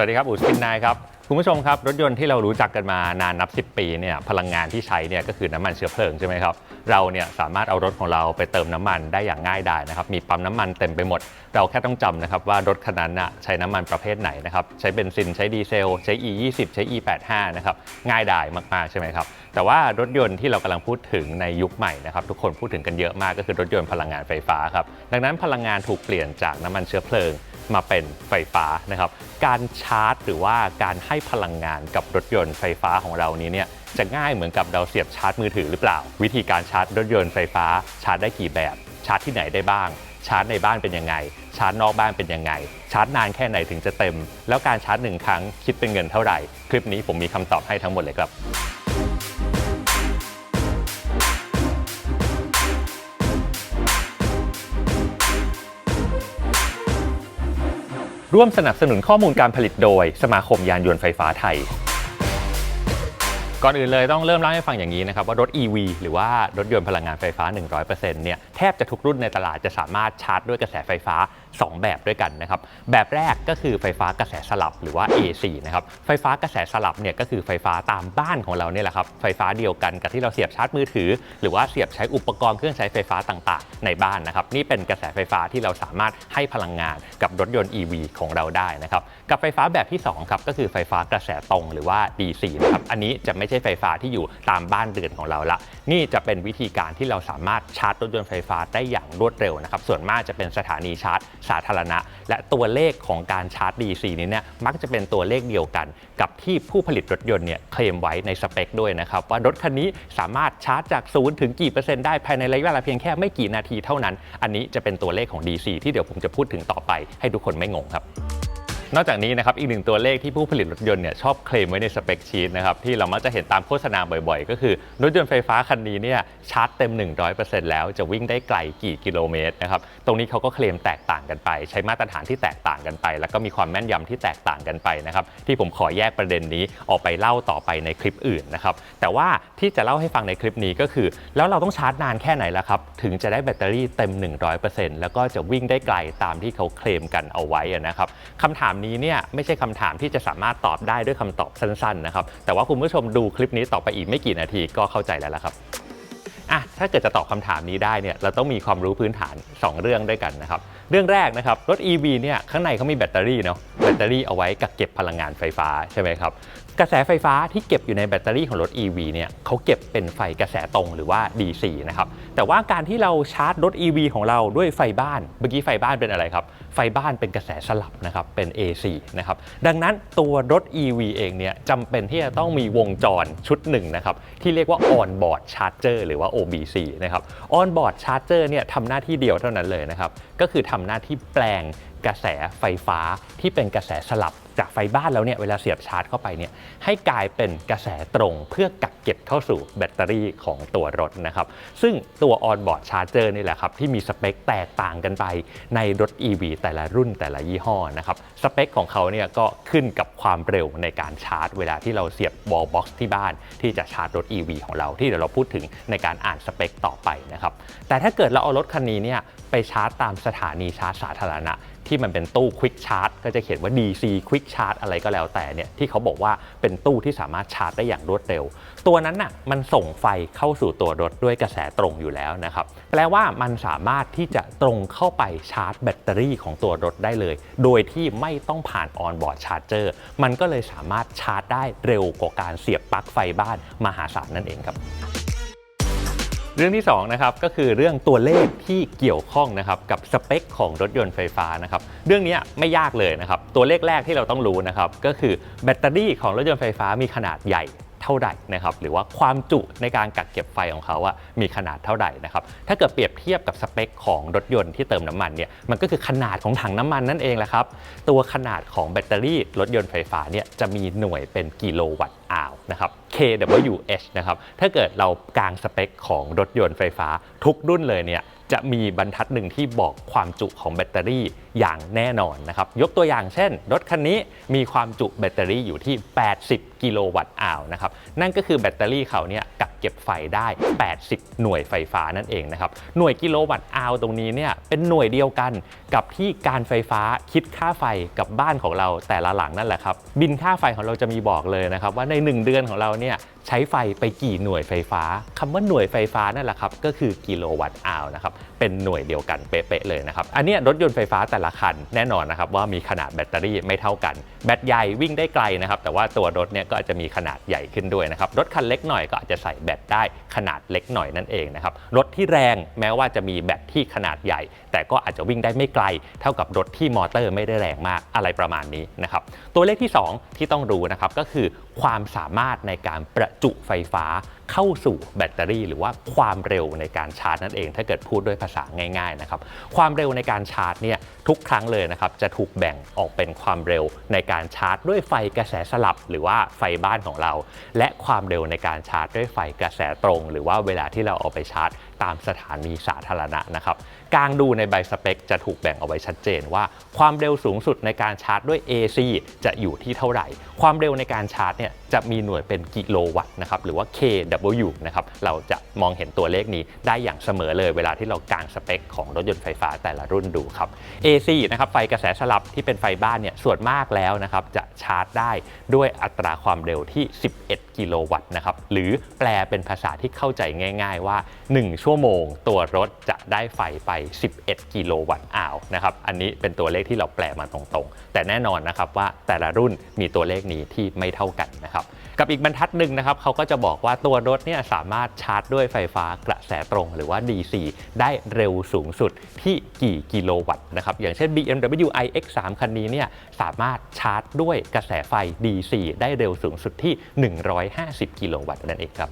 วัสดีครับอู๋สปินนายครับคุณผู้ชมครับรถยนต์ที่เรารู้จักกันมานานนับ 10 ปีเนี่ยพลังงานที่ใช้เนี่ยก็คือน้ำมันเชื้อเพลิงใช่ไหมครับเราเนี่ยสามารถเอารถของเราไปเติมน้ำมันได้อย่างง่ายดายนะครับมีปั๊มน้ำมันเต็มไปหมด เราแค่ต้องจำนะครับว่ารถคันนั้นน่ะใช้น้ำมันประเภทไหนนะครับใช้เบนซินใช้ดีเซลใช้ E 2 0ใช้ E 8 5นะครับง่ายดายมากๆใช่ไหมครับแต่ว่ารถยนต์ที่เรากำลังพูดถึงในยุคใหม่นะครับทุกคนพูดถึงกันเยอะมากก็คือรถยนต์พลังงานไฟฟ้าครับดังนั้นพลังงานถูกเปลี่ยนจากน้ำมันเชื้อเพลิง มาเป็นไฟฟ้านะครับ การชาร์จ หรือว่าการให้พลังงานกับรถยนต์ไฟฟ้าของเรานี้เนี่ยจะง่ายเหมือนกับเราเสียบชาร์จมือถือหรือเปล่า วิธีการชาร์จรถยนต์ไฟฟ้า ชาร์จได้กี่แบบ ชาร์จที่ไหนได้บ้าง ชาร์จในบ้านเป็นยังไง ชาร์จนอกบ้านเป็นยังไง ชาร์จนานแค่ไหนถึงจะเต็ม แล้วการชาร์จหนึ่งครั้งคิดเป็นเงินเท่าไหร่ คลิปนี้ผมมีคำตอบให้ทั้งหมดเลยครับ ร่วมสนับสนุนข้อมูลการผลิตโดย สมาคมยานยนต์ไฟฟ้าไทย ก่อนอื่นเลยต้องเริ่มเล่าให้ฟังอย่างนี้นะครับว่ารถ EV หรือว่ารถยนต์พลังงานไฟฟ้า 100%เนี่ยแทบจะทุกรุ่นในตลาดจะสามารถชาร์จด้วยกระแสไฟฟ้า 2 แบบด้วยกันนะครับ แบบแรกก็คือไฟฟ้ากระแสสลับหรือว่า AC นะครับ ไฟฟ้ากระแสสลับเนี่ยก็คือไฟฟ้าตามบ้านของเราเนี่ยแหละครับ ไฟฟ้าเดียวกันกับที่เราเสียบชาร์จมือถือ หรือว่าเสียบใช้อุปกรณ์เครื่องใช้ไฟฟ้าต่างๆ ในบ้านนะครับ นี่เป็นกระแสไฟฟ้าที่เราสามารถให้พลังงานกับรถยนต์ EV ของเราได้นะครับ กับไฟฟ้าแบบที่2ครับก็คือไฟฟ้ากระแสตรงหรือว่า DC นะครับ อันนี้จะไม่ใช่ไฟฟ้าที่อยู่ตามบ้านเรือนของเราละ นี่จะเป็นวิธีการที่เราสามารถชาร์จรถยนต์ไฟฟ้าได้อย่างรวดเร็วนะครับ ส่วนมากจะเป็นสถานีชาร์จสาธารณะ และตัวเลขของการชาร์จ DC นี้เนี่ยมักจะเป็นตัวเลขเดียวกัน กับที่ผู้ผลิตรถยนต์เนี่ยเคลมไว้ในสเปคด้วยนะครับ ว่ารถคันนี้สามารถชาร์จจากศูนย์ถึงกี่เปอร์เซ็นต์ได้ภายในระยะเวลาเพียงแค่ไม่กี่นาทีเท่านั้น อันนี้จะเป็นตัวเลขของ DC ที่เดี๋ยวผมจะพูดถึงต่อไปให้ทุกคนไม่งงครับ นอกจากนี้นะครับอีกหนึ่งตัวเลขที่ผู้ผลิตรถยนต์เนี่ยชอบเคลมไว้ในสเปคชีตนะครับที่เรามักจะเห็นตามโฆษณาบ่อยๆ ก็คือ รถยนต์ไฟฟ้าคันนี้เนี่ยชาร์จเต็ม 100%แล้วจะวิ่งได้ไกลกี่กิโลเมตรนะครับตรงนี้เขาก็เคลมแตกต่างกันไป ใช้มาตรฐานที่แตกต่างกันไป แล้วก็มีความแม่นยำที่แตกต่างกันไปนะครับที่ผมขอแยกประเด็นนี้ออกไปเล่าต่อไปในคลิปอื่นนะครับแต่ว่าที่จะเล่าให้ฟังในคลิปนี้ก็คือ แล้วเราต้องชาร์จนานแค่ไหนล่ะครับถึงจะได้แบตเตอรี่เต็ม 100%แล้วก็จะวิ่งได้ไกลตามที่เขาเคลมกันเอาไว้นะครับคำถามนี้เนี่ยไม่ใช่คำถามที่จะสามารถตอบได้ด้วยคำตอบสั้นๆนะครับแต่ว่าคุณผู้ชมดูคลิปนี้ต่อไปอีกไม่กี่นาทีก็เข้าใจแล้วละครับอะถ้าเกิดจะตอบคำถามนี้ได้เนี่ยเราต้องมีความรู้พื้นฐาน 2 เรื่องด้วยกันนะครับเรื่องแรกนะครับรถ EV เนี่ยข้างในเขามีแบตเตอรี่เนาะแบตเตอรี่เอาไว้กักเก็บพลังงานไฟฟ้าใช่ไหมครับกระแสไฟฟ้าที่เก็บอยู่ในแบตเตอรี่ของรถ EV เนี่ยเขาเก็บเป็นไฟกระแสตรงหรือว่า DC นะครับแต่ว่าการที่เราชาร์จรถ EV ของเราด้วยไฟบ้านเมื่อกี้ไฟบ้านเป็นอะไรครับ ฟบ้านเป็นกระแสสลับนะครับเป็น AC นะครับดังนั้นตัวรถ EV เองเนี่ยจำเป็นที่จะต้องมีวงจรชุดหนึ่งนะครับที่เรียกว่า on board charger หรือว่า OBC นะครับ on board charger เนี่ยทำหน้าที่เดียวเท่านั้นเลยนะครับก็คือทำหน้าที่แปลงกระแสไฟฟ้าที่เป็นกระแสสลับ จากไฟบ้านแล้วเนี่ยเวลาเสียบชาร์จเข้าไปเนี่ยให้กลายเป็นกระแสตรงเพื่อกักเก็บเข้าสู่แบตเตอรี่ของตัวรถนะครับ ซึ่งตัว on-board charger นี่แหละครับที่มีสเปคแตกต่างกันไปในรถ EV แต่ละรุ่นแต่ละยี่ห้อนะครับสเปคของเขาเนี่ยก็ขึ้นกับความเร็วในการชาร์จ เวลาที่เราเสียบ wall box ที่บ้านที่จะชาร์จรถ EV ของเราที่เดี๋ยวเราพูดถึงในการอ่านสเปคต่อไปนะครับแต่ถ้าเกิดเราเอารถคันนี้เนี่ยไปชาร์จตามสถานีชาร์จสาธารณะที่มันเป็นตู้ Quick Charge ก็จะเขียนว่า DC Quick Charge อะไรก็แล้วแต่เนี่ยที่เขาบอกว่าเป็นตู้ที่สามารถชาร์จได้อย่างรวดเร็ว ตัวนั้นน่ะมันส่งไฟเข้าสู่ตัวรถด้วยกระแสตรงอยู่แล้วนะครับแปลว่ามันสามารถที่จะตรงเข้าไปชาร์จแบตเตอรี่ของตัวรถได้เลย โดยที่ไม่ต้องผ่าน on-board charger มันก็เลยสามารถชาร์จได้เร็วกว่าการเสียบปลั๊กไฟบ้านมหาศาลนั่นเองครับ เรื่องที่2นะครับก็คือเรื่องตัวเลขที่เกี่ยวข้องนะครับกับสเปคของรถยนต์ไฟฟ้านะครับเรื่องนี้ไม่ยากเลยนะครับตัวเลขแรกที่เราต้องรู้นะครับก็คือแบตเตอรี่ของรถยนต์ไฟฟ้ามีขนาดใหญ่เท่าไหร่นะครับหรือว่าความจุในการกักเก็บไฟของเขาอะมีขนาดเท่าไหร่นะครับถ้าเกิดเปรียบเทียบกับสเปคของรถยนต์ที่เติมน้ำมันเนี่ยมันก็คือขนาดของถังน้ำมันนั่นเองแหละครับตัวขนาดของแบตเตอรี่รถยนต์ไฟฟ้าเนี่ยจะมีหน่วยเป็นกิโลวัตต์อาวนะครับ kWh นะครับ ถ้าเกิดเรากางสเปคของรถยนต์ไฟฟ้าทุกรุ่นเลยเนี่ยจะมีบรรทัดหนึ่งที่บอกความจุของแบตเตอรี่อย่างแน่นอนนะครับ ยกตัวอย่างเช่น รถคันนี้มีความจุแบตเตอรี่อยู่ที่ 80 กิโลวัตต์อาวนะครับ นั่นก็คือแบตเตอรี่เขาเนี่ยกักเก็บไฟได้ 80 หน่วยไฟฟ้านั่นเองนะครับ หน่วยกิโลวัตต์อาวตรงนี้เนี่ยเป็นหน่วยเดียวกันกับที่การไฟฟ้าคิดค่าไฟกับบ้านของเราแต่ละหลังนั่นแหละครับ บินค่าไฟของเราจะมีบอกเลยนะครับว่าใน1 เดือนของเราเนี่ยใช้ไฟไปกี่หน่วยไฟฟ้าคำว่าหน่วยไฟฟ้านั่นแหละครับก็คือกิโลวัตต์อาวนะครับเป็นหน่วยเดียวกันเป๊ะๆเลยนะครับอันนี้รถยนต์ไฟฟ้าแต่ละคันแน่นอนนะครับว่ามีขนาดแบตเตอรี่ไม่เท่ากัน แบตใหญ่วิ่งได้ไกลนะครับแต่ว่าตัวรถเนี่ยก็อาจจะมีขนาดใหญ่ขึ้นด้วยนะครับรถคันเล็กหน่อยก็อาจจะใส่แบตได้ขนาดเล็กหน่อยนั่นเองนะครับรถที่แรงแม้ว่าจะมีแบตที่ขนาดใหญ่ แต่ก็อาจจะวิ่งได้ไม่ไกล เท่ากับรถที่มอเตอร์ไม่ได้แรงมากอะไรประมาณนี้นะครับตัวเลขที่ 2 ที่ต้องรู้นะครับก็คือ ความสามารถในการประจุไฟฟ้าเข้าสู่แบตเตอรี่ หรือว่าความเร็วในการชาร์จนั่นเอง ถ้าเกิดพูดด้วยภาษาง่ายๆนะครับความเร็วในการชาร์จเนี่ยทุกครั้งเลยนะครับจะถูกแบ่งออกเป็นความเร็วในการชาร์จ ด้วยไฟกระแสสลับ หรือว่าไฟบ้านของเรา และความเร็วในการชาร์จ ด้วยไฟกระแสตรง หรือว่าเวลาที่เราเอาไปชาร์จ ตามสถานีสาธารณะนะครับ กลางดูในใบสเปคจะถูกแบ่งเอาไว้ชัดเจนว่า ความเร็วสูงสุดในการชาร์จด้วย AC จะอยู่ที่เท่าไหร่ ความเร็วในการชาร์จเนี่ย จะมีหน่วยเป็นกิโลวัตต์นะครับหรือว่า kW นะครับเราจะมองเห็นตัวเลขนี้ได้อย่างเสมอเลยเวลาที่เรากางสเปคของรถยนต์ไฟฟ้าแต่ละรุ่นดูครับ AC นะครับไฟกระแสสลับที่เป็นไฟบ้านเนี่ยส่วนมากแล้วนะครับจะชาร์จได้ด้วยอัตราความเร็วที่ 11 กิโลวัตต์นะครับหรือแปลเป็นภาษาที่เข้าใจง่าย ๆ ว่า 1 ชั่วโมง ตัวรถจะได้ไฟไป 11 กิโลวัตต์อาวนะครับอันนี้เป็นตัวเลขที่เราแปลมาตรงๆ แต่แน่นอนนะครับว่าแต่ละรุ่นมีตัวเลขนี้ที่ไม่เท่ากันนะครับ กับอีกบรรทัดหนึ่งนะครับเขาก็จะบอกว่าตัวรถเนี่ยสามารถชาร์จด้วยไฟฟ้ากระแสตรงหรือว่า DC ได้เร็วสูงสุดที่กี่กิโลวัตต์นะครับอย่างเช่น BMW iX3 คันนี้เนี่ยสามารถชาร์จด้วยกระแสไฟ DC ได้เร็วสูงสุดที่ 150 กิโลวัตต์นั่นเองครับ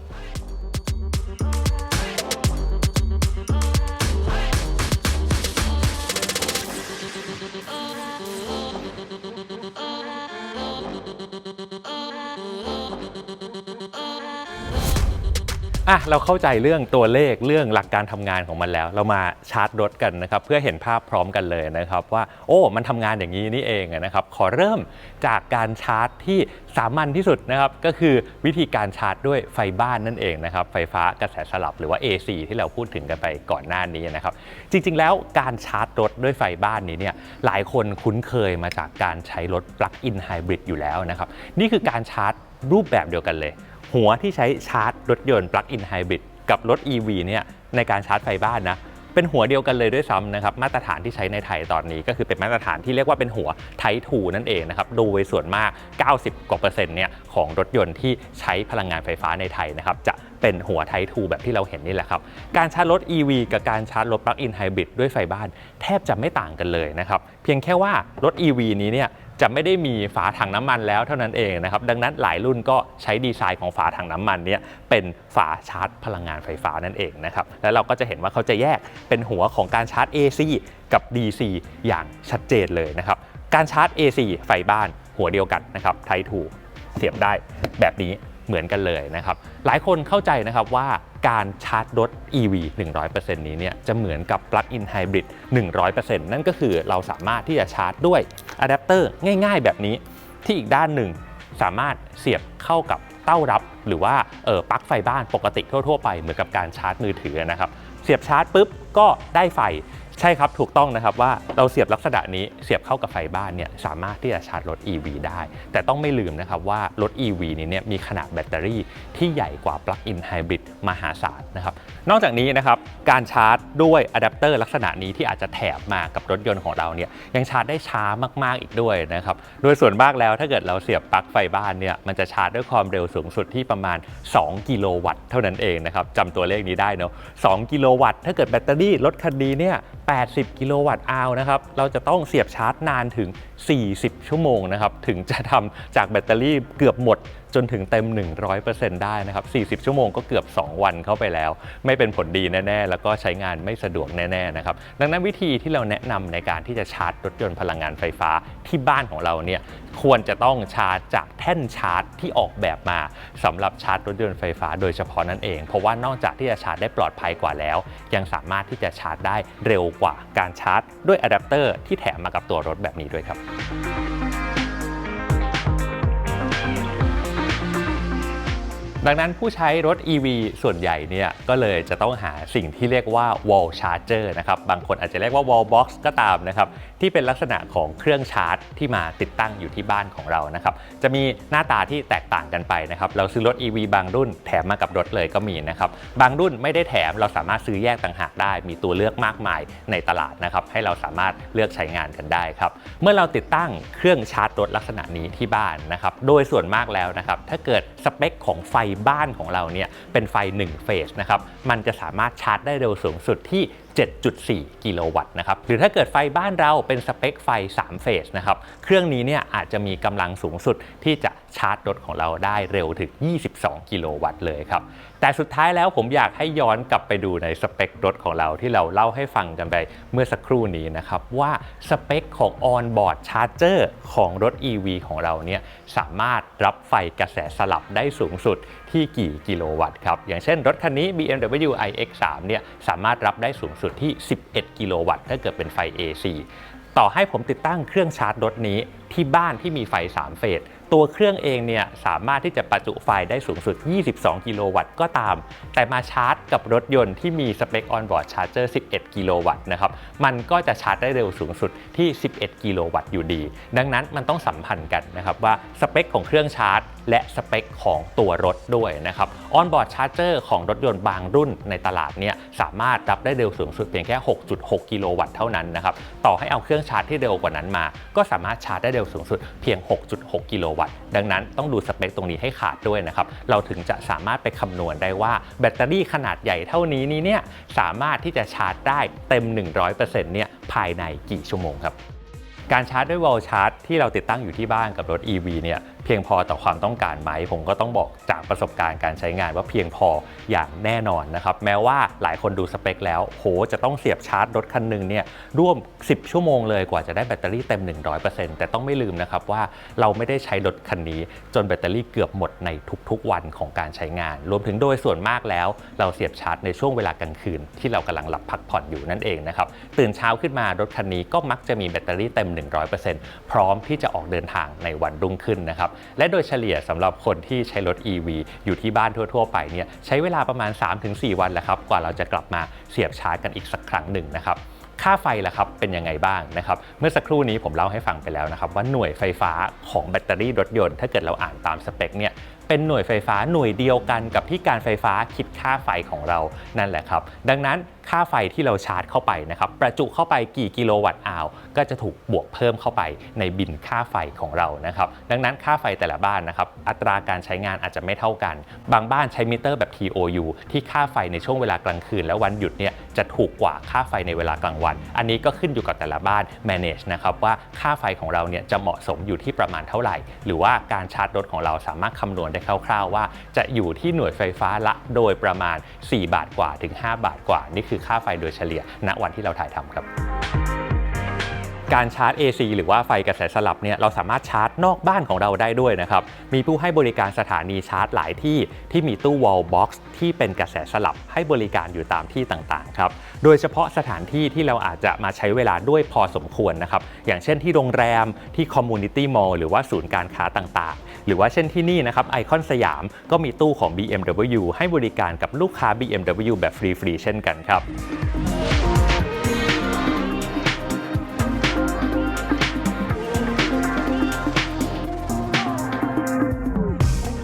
อะเราเข้าใจเรื่องตัวเลขเรื่องหลักการทำงานของมันแล้ว เรามาชาร์จรถกันนะครับเพื่อเห็นภาพพร้อมกันเลยนะครับว่าโอ้มันทำงานอย่างนี้นี่เองนะครับขอเริ่มจากการชาร์จที่สามัญที่สุดนะครับก็คือวิธีการชาร์จด้วยไฟบ้านนั่นเองนะครับไฟฟ้ากระแสสลับหรือว่า AC ที่เราพูดถึงกันไปก่อนหน้านี้นะครับจริงๆ แล้วการชาร์จรถด้วยไฟบ้านนี้เนี่ยหลายคนคุ้นเคยมาจากการใช้รถปลั๊กอินไฮบริดอยู่แล้วนะครับนี่คือการชาร์จรูปแบบเดียวกันเลย หัวที่ใช้ชาร์จรถยนต์ plug-in hybrid กับรถ EV เนี่ยในการชาร์จไฟบ้านนะเป็นหัวเดียวกันเลยด้วยซ้ำนะครับมาตรฐานที่ใช้ในไทยตอนนี้ ก็คือเป็นมาตรฐานที่เรียกว่าเป็นหัวไททูนั่นเองนะครับโดยส่วนมาก 90 กว่าเปอร์เซ็นต์เนี่ยของรถยนต์ที่ใช้พลังงานไฟฟ้าในไทยนะครับจะเป็นหัวไททูแบบที่เราเห็นนี่แหละครับ การชาร์จรถ EV กับการชาร์จรถ plug-in hybrid ด้วยไฟบ้าน แทบจะไม่ต่างกันเลยนะครับเพียงแค่ว่ารถ EV นี้เนี่ย จะไม่ได้มีฝาถังน้ำมันแล้วเท่านั้นเองนะครับดังนั้นหลายรุ่นก็ใช้ดีไซน์ของฝาถังน้ำมันเนี้เป็นฝาชาร์จพลังงานไฟฟ้านั่นเองนะครับแล้วเราก็จะเห็นว่าเขาจะแยกเป็นหัวของการชาร์จ AC กับ DC อย่างชัดเจนเลยนะครับการชาร์จ AC ไฟบ้านหัวเดียวกันนะครับไททูเสียบได้แบบนี้ เหมือนกันเลยนะครับ หลายคนเข้าใจนะครับว่าการชาร์จรถ EV 100%นี้เนี่ยจะเหมือนกับ Plug-in Hybrid 100%นั่นก็คือเราสามารถที่จะชาร์จด้วยอะแดปเตอร์ง่ายๆ แบบนี้ที่อีกด้านหนึ่งสามารถเสียบเข้ากับเต้ารับ หรือว่าเออปลั๊กไฟบ้านปกติทั่วๆไปเหมือนกับการชาร์จมือถือนะครับ เสียบชาร์จปุ๊บก็ได้ไฟ ใช่ครับ ถูกต้องนะครับว่าเราเสียบลักษณะนี้เสียบเข้ากับไฟบ้านเนี่ยสามารถที่จะชาร์จรถ EV ได้ แต่ต้องไม่ลืมนะครับว่ารถ EV นี้เนี่ยมีขนาดแบตเตอรี่ที่ใหญ่กว่า Plug-in Hybrid มหาศาลนะครับนอกจากนี้นะครับการชาร์จด้วยอะแดปเตอร์ลักษณะนี้ที่อาจจะแถบมากับรถยนต์ของเราเนี่ยยังชาร์จได้ช้ามากๆอีกด้วยนะครับโดยส่วนมากแล้วถ้าเกิดเราเสียบปลั๊กไฟบ้านเนี่ยมันจะชาร์จด้วยความเร็วสูงสุดที่ประมาณ 2 กิโลวัตต์เท่านั้นเองนะครับจำตัวเลขนี้ได้เนาะ2กิโลวัตต์ถ้าเกิดแบตเตอรี่รถคันนี้เนี่ย80 กิโลวัตต์อาวนะครับ เราจะต้องเสียบชาร์จนานถึง 40 ชั่วโมงนะครับ ถึงจะทำจากแบตเตอรี่เกือบหมด จนถึงเต็ม 100%ได้นะครับ 40 ชั่วโมงก็เกือบ 2 วันเข้าไปแล้ว ไม่เป็นผลดีแน่ ๆ แล้วก็ใช้งานไม่สะดวกแน่ ๆ นะครับ ดังนั้นวิธีที่เราแนะนำในการที่จะชาร์จรถยนต์พลังงานไฟฟ้าที่บ้านของเราเนี่ยควรจะต้องชาร์จจากแท่นชาร์จที่ออกแบบมาสำหรับชาร์จรถยนต์ไฟฟ้าโดยเฉพาะนั่นเอง เพราะว่านอกจากที่จะชาร์จได้ปลอดภัยกว่าแล้ว ยังสามารถที่จะชาร์จได้เร็วกว่าการชาร์จ ด้วยอะแดปเตอร์ที่แถมมากับตัวรถแบบนี้ด้วยครับ ดังนั้นผู้ใช้รถ EV ส่วนใหญ่เนี่ยก็เลยจะต้องหาสิ่งที่เรียกว่า wall charger นะครับ บางคนอาจจะเรียกว่า wall box ก็ตามนะครับ ที่เป็นลักษณะของเครื่องชาร์จ ที่มาติดตั้งอยู่ที่บ้านของเรานะครับ จะมีหน้าตาที่แตกต่างกันไปนะครับ เราซื้อรถ EV บางรุ่นแถมมากับรถเลยก็มีนะครับ บางรุ่นไม่ได้แถมเราสามารถซื้อแยกต่างหากได้ มีตัวเลือกมากมายในตลาดนะครับ ให้เราสามารถเลือกใช้งานกันได้ครับ เมื่อเราติดตั้งเครื่องชาร์จรถลักษณะนี้ที่บ้านนะครับ โดยส่วนมากแล้วนะครับ ถ้าเกิดสเปคของไฟบ้านของเราเนี่ยเป็นไฟ1เฟสนะครับมันจะสามารถชาร์จได้เร็วสูงสุดที่ 7.4 กิโลวัตต์นะครับ หรือถ้าเกิดไฟบ้านเราเป็นสเปคไฟ 3 เฟสนะครับ เครื่องนี้เนี่ยอาจจะมีกำลังสูงสุดที่จะชาร์จรถของเราได้เร็วถึง 22 กิโลวัตต์เลยครับ แต่สุดท้ายแล้วผมอยากให้ย้อนกลับไปดูในสเปครถของเราที่เราเล่าให้ฟังกันไปเมื่อสักครู่นี้นะครับ ว่าสเปคของ On-board Charger ของรถ EV ของเราเนี่ยสามารถรับไฟกระแสสลับได้สูงสุดที่กี่กิโลวัตต์ครับ อย่างเช่นรถคันนี้ BMW iX3 เนี่ยสามารถรับได้สูงสุดที่ 11 กิโลวัตต์ ถ้าเกิดเป็นไฟ AC ต่อให้ผมติดตั้งเครื่องชาร์จรถนี้ที่บ้านที่มีไฟ 3 เฟส ตัวเครื่องเองเนี่ยสามารถที่จะประจุไฟได้สูงสุด 22 กิโลวัตต์ก็ตาม แต่มาชาร์จกับรถยนต์ที่มีสเปค on-board charger 11 กิโลวัตต์นะครับ มันก็จะชาร์จได้เร็วสูงสุดที่ 11 กิโลวัตต์อยู่ดี ดังนั้นมันต้องสัมพันธ์กันนะครับว่าสเปคของเครื่องชาร์จ และสเปคของตัวรถด้วยนะครับ on-board charger ของรถยนต์บางรุ่นในตลาดเนี่ยสามารถรับได้เร็วสูงสุดเพียงแค่ 6.6 กิโลวัตต์เท่านั้นนะครับต่อให้เอาเครื่องชาร์จที่เร็วกว่านั้นมา ก็สามารถชาร์จได้เร็วสูงสุดเพียง 6.6 กิโลวัตต์ดังนั้นต้องดูสเปคตรงนี้ให้ขาดด้วยนะครับเราถึงจะสามารถไปคำนวณได้ว่าแบตเตอรี่ขนาดใหญ่เท่านี้นี้เนี่ยสามารถที่จะชาร์จได้เต็ม 100%เนี่ยภายในกี่ชั่วโมงครับการชาร์จด้วยวอลชาร์จที่เราติดตั้งอยู่ที่บ้านกับรถ EV เนี่ย เพียงพอต่อความต้องการไหม ผมก็ต้องบอกจากประสบการณ์การใช้งานว่าเพียงพออย่างแน่นอนนะครับ แม้ว่าหลายคนดูสเปคแล้วโหจะต้องเสียบชาร์จรถคันหนึ่งเนี่ยร่วม 10 ชั่วโมงเลยกว่าจะได้แบตเตอรี่เต็ม 100%แต่ต้องไม่ลืมนะครับว่าเราไม่ได้ใช้รถคันนี้ จนแบตเตอรี่เกือบหมดในทุกๆวันของการใช้งาน รวมถึงโดยส่วนมากแล้ว เราเสียบชาร์จในช่วงเวลากลางคืน ที่เรากำลังหลับพักผ่อนอยู่นั่นเองนะครับตื่นเช้าขึ้นมารถคันนี้ก็มักจะมีแบตเตอรี่เต็ม 100%พร้อมที่จะออกเดินทางในวันรุ่งขึ้นนะครับและโดยเฉลี่ยสำหรับคนที่ใช้รถ EV อยู่ที่บ้านทั่ว ๆ ไปเนี่ยใช้เวลาประมาณ 3-4 วันแหละครับกว่าเราจะกลับมาเสียบชาร์จกันอีกสักครั้งหนึ่งนะครับค่าไฟล่ะครับเป็นยังไงบ้างนะครับเมื่อสักครู่นี้ผมเล่าให้ฟังไปแล้วนะครับว่าหน่วยไฟฟ้าของแบตเตอรี่รถยนต์ ถ้าเกิดเราอ่านตามสเปคเนี่ย เป็นหน่วยไฟฟ้าหน่วยเดียวกันกับที่การไฟฟ้าคิดค่าไฟของเรานั่นแหละครับ ดังนั้นค่าไฟที่เราชาร์จเข้าไปนะครับ ประจุเข้าไปกี่กิโลวัตต์อาวก็จะถูกบวกเพิ่มเข้าไปในบินค่าไฟของเรานะครับ ดังนั้นค่าไฟแต่ละบ้านนะครับ อัตราการใช้งานอาจจะไม่เท่ากัน บางบ้านใช้มิเตอร์แบบ TOU ที่ค่าไฟในช่วงเวลากลางคืน และวันหยุดเนี่ยจะถูกกว่าค่าไฟในเวลากลางวัน อันนี้ก็ขึ้นอยู่กับแต่ละบ้าน manage นะครับว่าค่าไฟของเราเนี่ยจะเหมาะสมอยู่ที่ประมาณเท่าไหร่ หรือว่าการชาร์จรถของเราสามารถคำนวณได้คร่าวๆว่า จะอยู่ที่หน่วยไฟฟ้าละโดยประมาณ 4 บาทกว่าถึง 5 บาทกว่า นี่คือค่าไฟโดยเฉลี่ยณวันที่เราถ่ายทำครับ การชาร์จ AC หรือว่าไฟกระแสสลับเนี่ยเราสามารถชาร์จนอกบ้านของเราได้ด้วยนะครับ มีผู้ให้บริการสถานีชาร์จหลายที่ที่มีตู้ wall box ที่เป็นกระแสสลับให้บริการอยู่ตามที่ต่างๆครับ โดยเฉพาะสถานที่ที่เราอาจจะมาใช้เวลาด้วยพอสมควรนะครับ อย่างเช่นที่โรงแรมที่ community mall หรือว่าศูนย์การค้าต่างๆ หรือว่าเช่นที่นี่นะครับไอคอนสยามก็มีตู้ของ BMW ให้บริการกับลูกค้า BMW แบบฟรีๆเช่นกันครับ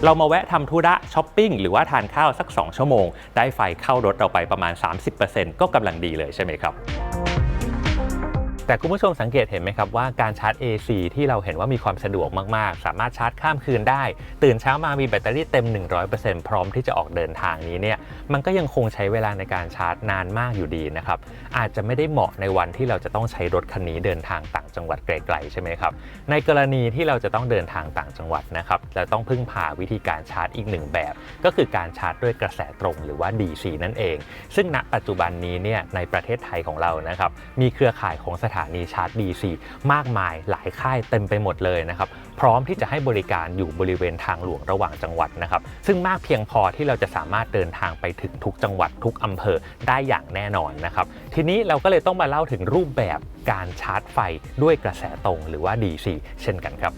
เรามาแวะทำธุระช้อปปิ้งหรือว่าทานข้าวสัก 2 ชั่วโมง ได้ไฟเข้ารถเราไปประมาณ 30%ก็กำลังดีเลยใช่ไหมครับ แต่คุณผู้ชมสังเกตเห็นไหมครับว่าการชาร์จ AC ที่เราเห็นว่ามีความสะดวกมากๆ สามารถชาร์จข้ามคืนได้ ตื่นเช้ามามีแบตเตอรี่เต็ม 100%พร้อมที่จะออกเดินทางนี้เนี่ยมันก็ยังคงใช้เวลาในการชาร์จนานมากอยู่ดีนะครับอาจจะไม่ได้เหมาะในวันที่เราจะต้องใช้รถคันนี้เดินทางต่างจังหวัดไกลๆใช่ไหมครับในกรณีที่เราจะต้องเดินทางต่างจังหวัดนะครับเราต้องพึ่งพาวิธีการชาร์จอีกหนึ่งแบบ ก็คือการชาร์จด้วยกระแสตรงหรือว่า DC นั่นเอง ซึ่งณปัจจุบันนี้เนี่ยในประเทศไทยของเรานะครับมีเครือข่ายของสถานีชาร์จ DC มากมายหลายค่ายเต็มไปหมดเลยนะครับ พร้อมที่จะให้บริการอยู่บริเวณทางหลวงระหว่างจังหวัดนะครับ ซึ่งมากเพียงพอที่เราจะสามารถเดินทางไปถึงทุกจังหวัดทุกอำเภอได้อย่างแน่นอนนะครับ ทีนี้เราก็เลยต้องมาเล่าถึงรูปแบบการชาร์จไฟด้วยกระแสตรงหรือว่า DC เช่นกันครับ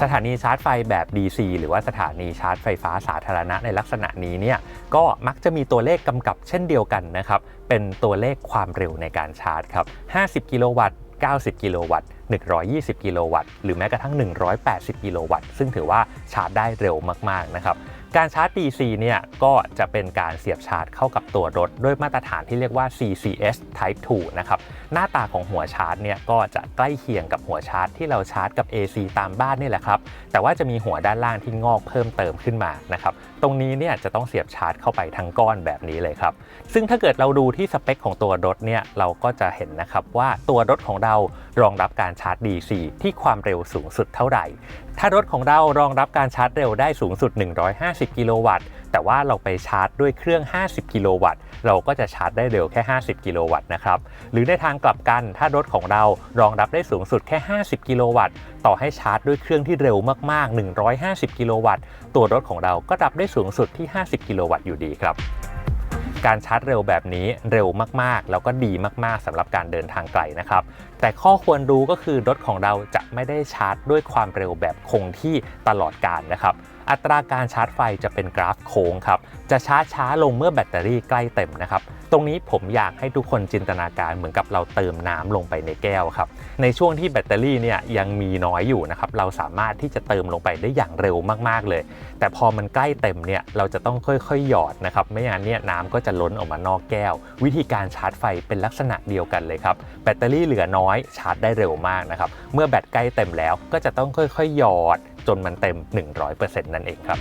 สถานีชาร์จไฟแบบ DC หรือว่าสถานีชาร์จไฟฟ้าสาธารณะในลักษณะนี้เนี่ยก็มักจะมีตัวเลขกำกับเช่นเดียวกันนะครับเป็นตัวเลขความเร็วในการชาร์จครับ 50 กิโลวัตต์ 90 กิโลวัตต์ 120 กิโลวัตต์ หรือแม้กระทั่ง 180 กิโลวัตต์ ซึ่งถือว่าชาร์จได้เร็วมาก ๆ นะครับ การชาร์จ DC เนี่ยก็จะเป็นการเสียบชาร์จเข้ากับตัวรถ ด้วยมาตรฐานที่เรียกว่า CCS Type 2 นะครับ หน้าตาของหัวชาร์จเนี่ยก็จะใกล้เคียงกับหัวชาร์จที่เราชาร์จกับ AC ตามบ้านนี่แหละครับ แต่ว่าจะมีหัวด้านล่างที่งอกเพิ่มเติมขึ้นมานะครับ ตรงนี้เนี่ยจะต้องเสียบชาร์จเข้าไปทั้งก้อนแบบนี้เลยครับ ซึ่งถ้าเกิดเราดูที่สเปคของตัวรถเนี่ยเราก็จะเห็นนะครับว่าตัวรถของเรารองรับการชาร์จ DC ที่ความเร็วสูงสุดเท่าไหร่ ถ้ารถของเรารองรับการชาร์จเร็วได้สูงสุด 150 กิโลวัตต์ แต่ว่าเราไปชาร์จด้วยเครื่อง 50 กิโลวัตต์ เราก็จะชาร์จได้เร็วแค่ 50 กิโลวัตต์นะครับ หรือในทางกลับกันถ้ารถของเรารองรับได้สูงสุดแค่ 50 กิโลวัตต์ ต่อให้ชาร์จด้วยเครื่องที่เร็วมากๆ 150 กิโลวัตต์ ตัวรถของเราก็รับได้สูงสุดที่ 50 กิโลวัตต์อยู่ดีครับ การชาร์จเร็วแบบนี้เร็วมากๆ แล้วก็ดีมากๆสำหรับการเดินทางไกลนะครับ แต่ข้อควรรู้ก็คือรถของเราจะไม่ได้ชาร์จด้วยความเร็วแบบคงที่ตลอดการนะครับ อัตราการชาร์จไฟจะเป็นกราฟโค้งครับ จะชาร์จช้าลงเมื่อแบตเตอรี่ใกล้เต็มนะครับ ตรงนี้ผมอยากให้ทุกคนจินตนาการเหมือนกับเราเติมน้ำลงไปในแก้วครับ ในช่วงที่แบตเตอรี่เนี่ยยังมีน้อยอยู่นะครับ เราสามารถที่จะเติมลงไปได้อย่างเร็วมากๆเลย แต่พอมันใกล้เต็มเนี่ยเราจะต้องค่อยๆ หยอดนะครับ ไม่อย่างนั้นเนี่ยน้ำก็จะล้นออกมานอกแก้ว วิธีการชาร์จไฟเป็นลักษณะเดียวกันเลยครับ แบตเตอรี่เหลือน้อยชาร์จได้เร็วมากนะครับ เมื่อแบตใกล้เต็มแล้วก็จะต้องค่อยๆ หยอดจนมันเต็ม 100%นั่นเองครับ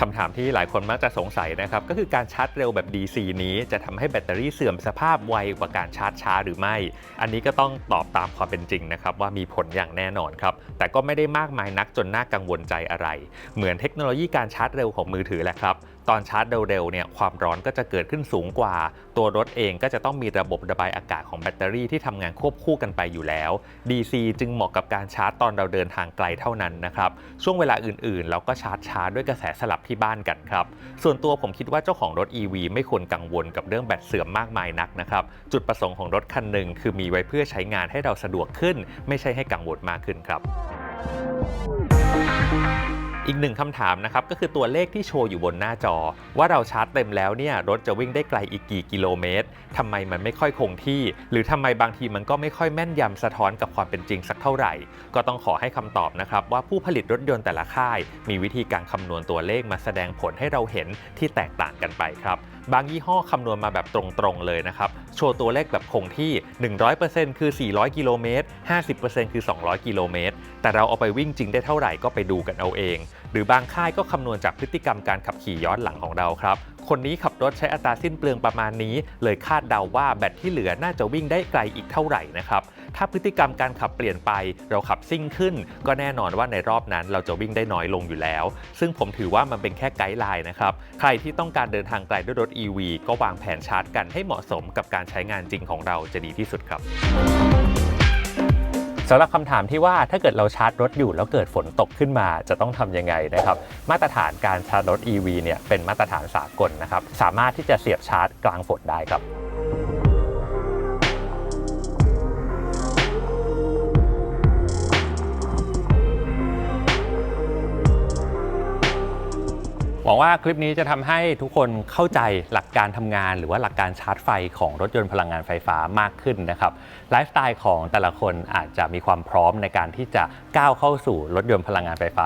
คำถามที่หลายคนมักจะสงสัยนะครับ ก็คือการชาร์จเร็วแบบ DC นี้จะทำให้แบตเตอรี่เสื่อมสภาพไวกว่าการชาร์จช้าหรือไม่ อันนี้ก็ต้องตอบตามความเป็นจริงนะครับ ว่ามีผลอย่างแน่นอนครับ แต่ก็ไม่ได้มากมายนักจนน่ากังวลใจอะไร เหมือนเทคโนโลยีการชาร์จเร็วของมือถือแหละครับ ตอนชาร์จเร็วๆเนี่ยความร้อนก็จะเกิดขึ้นสูงกว่า ตัวรถเองก็จะต้องมีระบบระบายอากาศของแบตเตอรี่ที่ทำงานควบคู่กันไปอยู่แล้ว DC จึงเหมาะกับการชาร์จตอนเราเดินทางไกลเท่านั้นนะครับช่วงเวลาอื่นๆ เราก็ชาร์จช้าด้วยกระแสสลับที่บ้านกันครับส่วนตัวผมคิดว่าเจ้าของรถ EV ไม่ควรกังวลกับเรื่องแบตเสื่อมมากมายนักนะครับจุดประสงค์ของรถคันหนึ่งคือมีไว้เพื่อใช้งานให้เราสะดวกขึ้น ไม่ใช่ให้กังวลมากขึ้นครับ อีกหนึ่งคำถามนะครับก็คือตัวเลขที่โชว์อยู่บนหน้าจอ ว่าเราชาร์จเต็มแล้วเนี่ยรถจะวิ่งได้ไกลอีกกี่กิโลเมตรทำไมมันไม่ค่อยคงที่ หรือทำไมบางทีมันก็ไม่ค่อยแม่นยำสะท้อนกับความเป็นจริงสักเท่าไหร่ ก็ต้องขอให้คำตอบนะครับว่าผู้ผลิตรถยนต์แต่ละค่าย มีวิธีการคำนวณตัวเลขมาแสดงผลให้เราเห็นที่แตกต่างกันไปครับ บางยี่ห้อคำนวณมาแบบตรงๆเลยนะครับ โชว์ตัวเลขแบบคงที่ 100%คือ 400 กิโลเมตร 50%คือ 200 กิโลเมตร แต่เราเอาไปวิ่งจริงได้เท่าไหร่ก็ไปดูกันเอาเอง หรือบางค่ายก็คำนวณจากพฤติกรรมการขับขี่ย้อนหลังของเราครับ คนนี้ขับรถใช้อัตราสิ้นเปลืองประมาณนี้ เลยคาดเดาว่าแบตที่เหลือน่าจะวิ่งได้ไกลอีกเท่าไหร่นะครับ ถ้าพฤติกรรมการขับเปลี่ยนไป เราขับซิ่งขึ้น ก็แน่นอนว่าในรอบนั้นเราจะวิ่งได้น้อยลงอยู่แล้ว ซึ่งผมถือว่ามันเป็นแค่ไกด์ไลน์นะครับ ใครที่ต้องการเดินทางไกลด้วยรถ EV ก็วางแผนชาร์จกันให้เหมาะสมกับการใช้งานจริงของเราจะดีที่สุดครับสำหรับคำถามที่ว่าถ้าเกิดเราชาร์จรถอยู่แล้วเกิดฝนตกขึ้นมาจะต้องทำยังไงนะครับ มาตรฐานการชาร์จรถ EV เนี่ยเป็นมาตรฐานสากลนะครับ สามารถที่จะเสียบชาร์จกลางฝนได้ครับ หวังว่าคลิปนี้จะทำให้ทุกคนเข้าใจหลักการทำงาน หรือว่าหลักการชาร์จไฟของรถยนต์พลังงานไฟฟ้ามากขึ้นนะครับไลฟ์สไตล์ของแต่ละคนอาจจะมีความพร้อมในการที่จะก้าวเข้าสู่รถยนต์พลังงานไฟฟ้า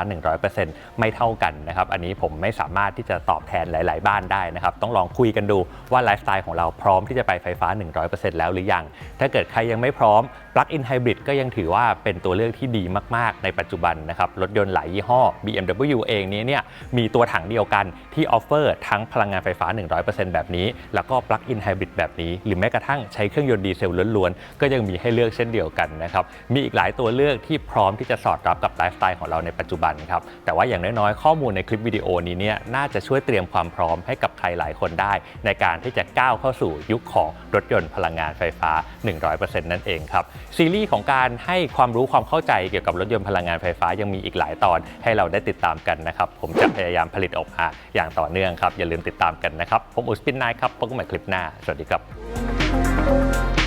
100%ไม่เท่ากันนะครับ อันนี้ผมไม่สามารถที่จะตอบแทนหลาย ๆ บ้านได้นะครับ ต้องลองคุยกันดูว่าไลฟ์สไตล์ของเราพร้อมที่จะไปไฟฟ้า 100%แล้วหรือยัง ถ้าเกิดใครยังไม่พร้อม Plug-in Hybrid ก็ยังถือว่าเป็นตัวเลือกที่ดีมาก ๆ ในปัจจุบันนะครับ รถยนต์หลายยี่ห้อ BMW เองนี้เนี่ยมีตัวถังเดียวกันที่ออฟเฟอร์ทั้งพลังงานไฟฟ้า 100%แบบนี้ แล้วก็ Plug-in Hybrid แบบนี้ หรือแม้กระทั่งใช้เครื่องยนต์ดีเซลล้วน ๆ ก็ยังมีให้เลือกเช่นเดียวกันนะครับ มีอีกหลายตัวเลือกที่พร้อมที่จะสอดรับกับไลฟ์สไตล์ของเราในปัจจุบันครับ แต่ว่าอย่างน้อยๆ ข้อมูลในคลิปวิดีโอนี้เนี่ยน่าจะช่วยเตรียมความพร้อมให้กับใครหลายคนได้ ในการที่จะก้าวเข้าสู่ยุคของรถยนต์พลังงานไฟฟ้า 100%นั่นเองครับซีรีส์ของการให้ความรู้ความเข้าใจเกี่ยวกับรถยนต์พลังงานไฟฟ้ายังมีอีกหลายตอนให้เราได้ติดตามกันนะครับ ผมจะพยายามผลิตออกมาอย่างต่อเนื่องครับ อย่าลืมติดตามกันนะครับ ผมอุสปินนายครับพบกันใหม่คลิปหน้า สวัสดีครับ